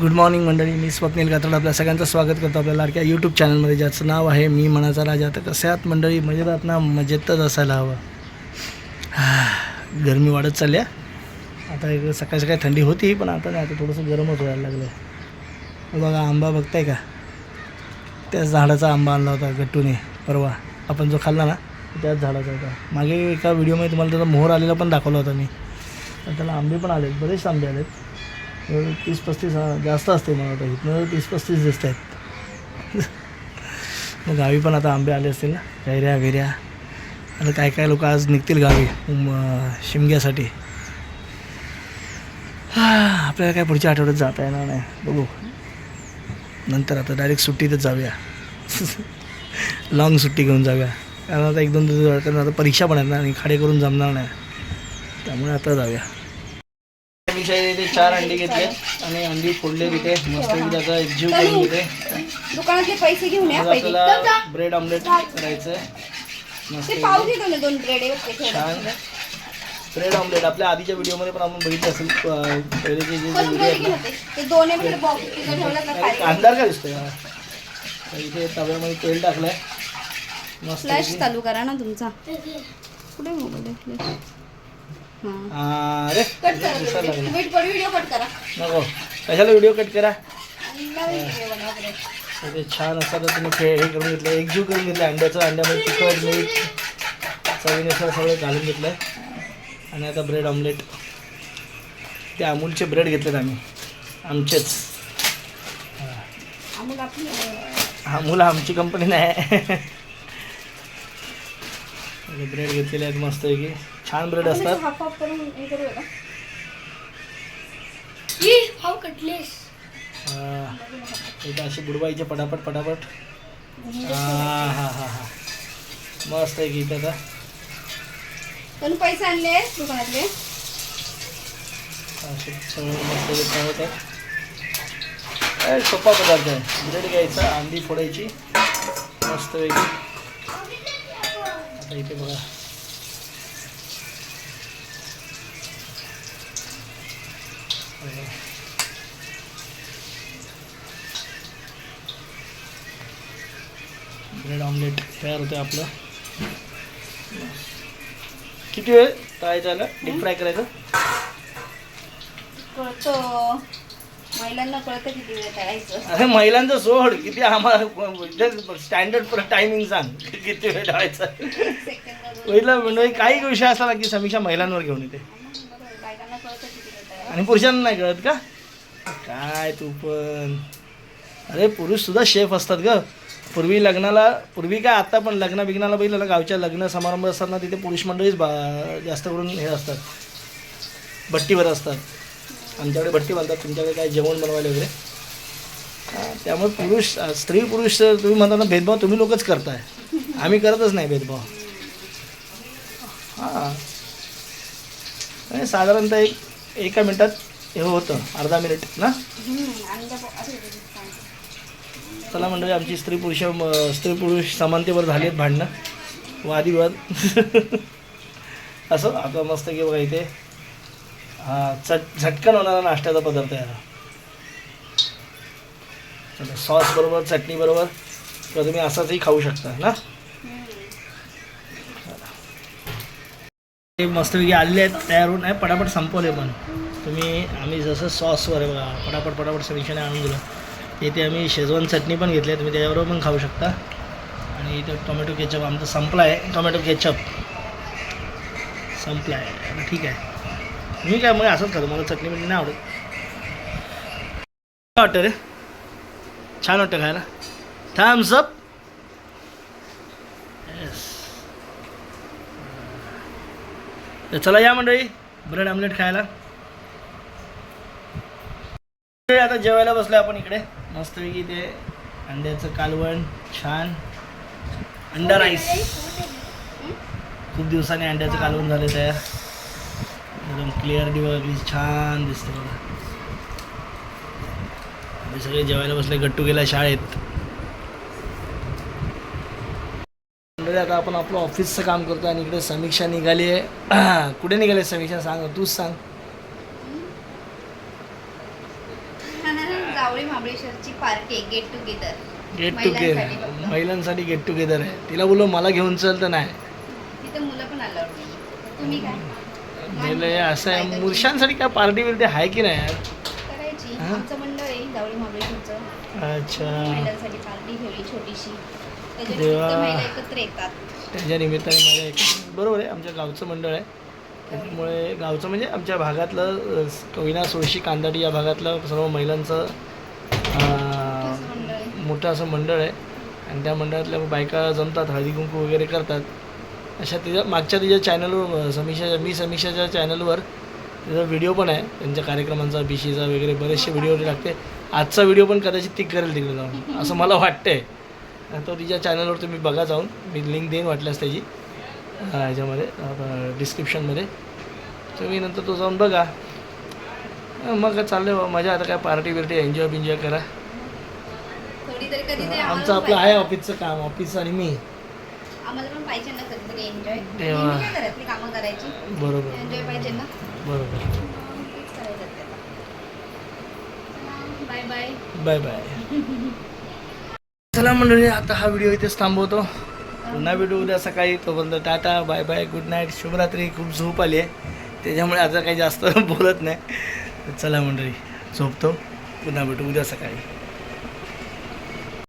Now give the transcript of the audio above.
Good morning मंडळी मी स्वप्नील कातड आपल्या सगळ्यांचं स्वागत करतो आपल्या लाडक्या यूट्यूब चॅनलमध्ये ज्याचं नाव आहे मी मनाचा राजा. तर कसे आहात मंडळी? मजेत ना? मजेतच असायला हवं. गरमी वाढत चालल्या आता एक सकाळ सकाळी थंडी होती पण आता नाही आता थोडंसं गरमच व्हायला लागलं आहे बघा आंबा बघताय का? त्याच झाडाचा आंबा आणला होता गट्टूने. परवा. आपण जो खाल्ला ना त्याच झाडाचा होता. मागे एका व्हिडिओमध्ये तुम्हाला त्याचा मोहर आलेला पण दाखवला होता मी. तर त्याला आंबे पण आले बरेच आंबे आलेत. तीस पस्तीस हा, जास्त असते मला वाटतं इथनं. तीस पस्तीस दिसत आहेत. मग गावी पण आता आंबे आले असतील ना. कैऱ्या वेऱ्या आता काय काय लोक आज निघतील गावी? शिमग्यासाठी. आपल्याला काय पुढच्या आठवड्यात जाता येणार नाही. बघू. नंतर आता डायरेक्ट सुट्टीतच जाऊया. लॉंग सुट्टी घेऊन जाऊया. कारण आता एक दोन दिवस कारण आता परीक्षा पण आहेत ना आणि खाडे करून जमणार नाही. त्यामुळे आता जाऊया. विषय ते चार अंडी घेतले आणि अंडी फोडले तिथे. मस्त त्याचा एक जीव करून घेते दुकानातले पैसे घेऊन या पहिले. आपल्याला ब्रेड ऑमलेट करायचं मस्त दोन ब्रेड छान. ब्रेड ऑमलेट आपल्या आधीच्या व्हिडिओमध्ये पण आपण बघितलं असेल अं, पहिलेचे जे व्हिडिओ आहेत ना. ते दोन आहे बॉक्स तिथं ठेवलं तर अरे, खाली. कांदार का दिसतोय? इथे तव्यामध्ये तेल टाकलंय. मस्त चालू करा ना तुमचा. कुठे मोबाईल अरे दिसायला लागलं. व्हिडिओ कट करा. नको. कशाला व्हिडिओ कट करा? आणि नवीन व्हिडिओ बनवा परत. तर ते छान असं आता तुम्ही खेळ हे करून घेतलं एकजीव करून घेतलं अंड्याचं अंड्यामध्ये तिखट मीठ चवीनुसार सगळं घालून घेतलं आणि आता ब्रेड ऑमलेट ते अमूलचे ब्रेड घेतलेत आम्ही. आमचेच. अमूल आपली. अमूल आमची कंपनी नाही. ब्रेड घेतलेले आहेत मस्तपैकी. छान ब्रेड असतात. हाफ हाफ करून हे करूया का? कटलेस. हा. इथं असे बुडवायचे पटापट पटापट. हा हा हा हा. मस्त आहे की इथं आता. पण पैसे आणले दुकानातले. असे सगळं मस्त तळत आहे सोपा पदार्थ आहे. ब्रेड घ्यायचा अंडी फोडायची. मस्तपैकी. आता इथे बघा. ब्रेड ऑमलेट तयार होतं आपलं. किती वेळ तळायचं आलं डीप फ्राय करायचं? महिलांना कळतं किती वेळ करायचं अरे महिलांचं सोड. किती आम्हाला स्टँडर्ड टायमिंग सांग. किती वेळ सेकंद पहिलं म्हणजे काही विषय असला ना की समीक्षा महिलांवर घेऊन येते. बायकांना कळतं किती वेळ करायचं आणि पुरुषांना नाही कळत का? काय तू पण. अरे पुरुष सुद्धा शेफ असतात ग. पूर्वी लग्नाला पूर्वी काय आता पण लग्न बिग्नाला बघितलं ना गावच्या लग्न समारंभ असतात ना तिथे पुरुष मंडळीच बा जास्त करून हे असतात. भट्टीवर असतात. आमच्याकडे भट्टी बांधतात तुमच्याकडे काय जेवण बनवायला वगैरे? त्यामुळे पुरुष स्त्री पुरुष तुम्ही म्हणता ना भेदभाव तुम्ही लोकच करताय. आम्ही करतच नाही भेदभाव. हां. आणि साधारणतः एक एका मिनटात हे होतं अर्धा मिनिट ना? चला मंडळी आमची स्त्री पुरुष स्त्री पुरुष समानतेवर झाली आहेत भांडणं. वादविवाद. असं आता मस्त की बघा इथे. हा चट झटकन होणारा नाश्त्याचा पदार्थ आहे हा. सॉस बरोबर चटणी बरोबर किंवा तुम्ही असाचही खाऊ शकता ना? ते मस्तपैकी आलेले आहेत तयार होऊन आहे पटापट संपवले पण. तुम्ही आम्ही जसं सॉसवर आहे बघा पटापट पटापट समीक्षाने आणून दिलं. इथे आम्ही शेजवान चटणी पण घेतली आहे तुम्ही त्याच्याबरोबर पण खाऊ शकता. आणि इथे टोमॅटो केचप आमचं संपला आहे टोमॅटो केचप. संपला आहे ठीक आहे. मी काय मग असंच खातो मला चटणी बिटणी नाही आवडत. काय वाटतं रे? छान वाटतं खायला. थम्स अप तर चला या मंडळी ब्रेड आमलेट खायला. आता जेवायला बसलो आपण इकडे. मस्तपैकी ते अंड्याचं कालवण छान. अंडा राईस खूप दिवसांनी अंड्याचं कालवण झालं तयार. एकदम क्लिअर दिवस अगदी छान दिसते बघा. आम्ही सगळे जेवायला बसले गट्टू गेला शाळेत. मंडळी आता आपण आपलं ऑफिसचं काम करतो आणि इकडे समीक्षा निघाली आहे. कुठे निघाली समीक्षा? सांग तूच सांग. गेट टुगेदर गेट महिलांसाठी टुगेदर फक्त. महिलांसाठी गेट टुगेदर आहे. तिला बोललो मला घेऊन चल तर नाही. तिथं मुलं पण नाही तुम्ही काय? म्हणजे असं आहे. मुरशांसाठी काय पार्टी बिर्टी आहे की नाही यार? करायची. हा? आमचं मंडळ आहे जावळी महाबळेश्वरचं. अच्छा. महिलांसाठी पार्टी ठेवली छोटीशी. त्याच्यात देवा. फक्त महिला एकत्र येतात. त्याच्या निमित्ताने माझ्या एक बरोबर आहे आमच्या गावचं मंडळ आहे. त्याच्यामुळे गावचं म्हणजे आमच्या भागातलं अ, कोयना सोळशी कांदाटी या भागातलं सर्व महिलांचं अ, असं मंडळ आहे. मोठं असं मंडळ आहे. आणि त्या मंडळातल्या बायका जमतात हळदी कुंकू वगैरे करतात. अशा तिच्या मागच्या तिच्या चॅनलवर समीक्षा मी समीक्षाच्या चॅनलवर तिचा व्हिडिओ पण आहे. त्यांच्या कार्यक्रमांचा बिशीचा वगैरे बरेचसे व्हिडिओ टाकते आजचा व्हिडिओ पण कदाचित ती करेल तिकडे जाऊन असं मला वाटतंय. तो तिच्या चॅनलवर तुम्ही बघा जाऊन. मी लिंक देईन वाटल्यास त्याची. ह्याच्यामध्ये डिस्क्रिप्शनमध्ये तुम्ही नंतर तो जाऊन बघा. मग चाललं बा मजा आता काय पार्टी बिर्टी एन्जॉय बिन्जॉय करा आमचं आपलं आहे. ऑफिसचं काम ऑफिस आणि मी. आम्हाला पण पाहिजे ना कधीतरी एन्जॉय तेव्हा. कामं करायची. बरोबर. एन्जॉय पाहिजे ना. बरोबर. बाय बाय बाय बाय चला मंडळी आता हा व्हिडिओ इथेच थांबवतो. पुन्हा भेटू उद्या सकाळी. तोपर्यंत tata bye bye good night शुभरात्री. खूप झोप आली आहे. त्याच्यामुळे आता काही जास्त बोलत नाही. चला मंडळी झोपतो. पुन्हा भेटू उद्या सकाळी.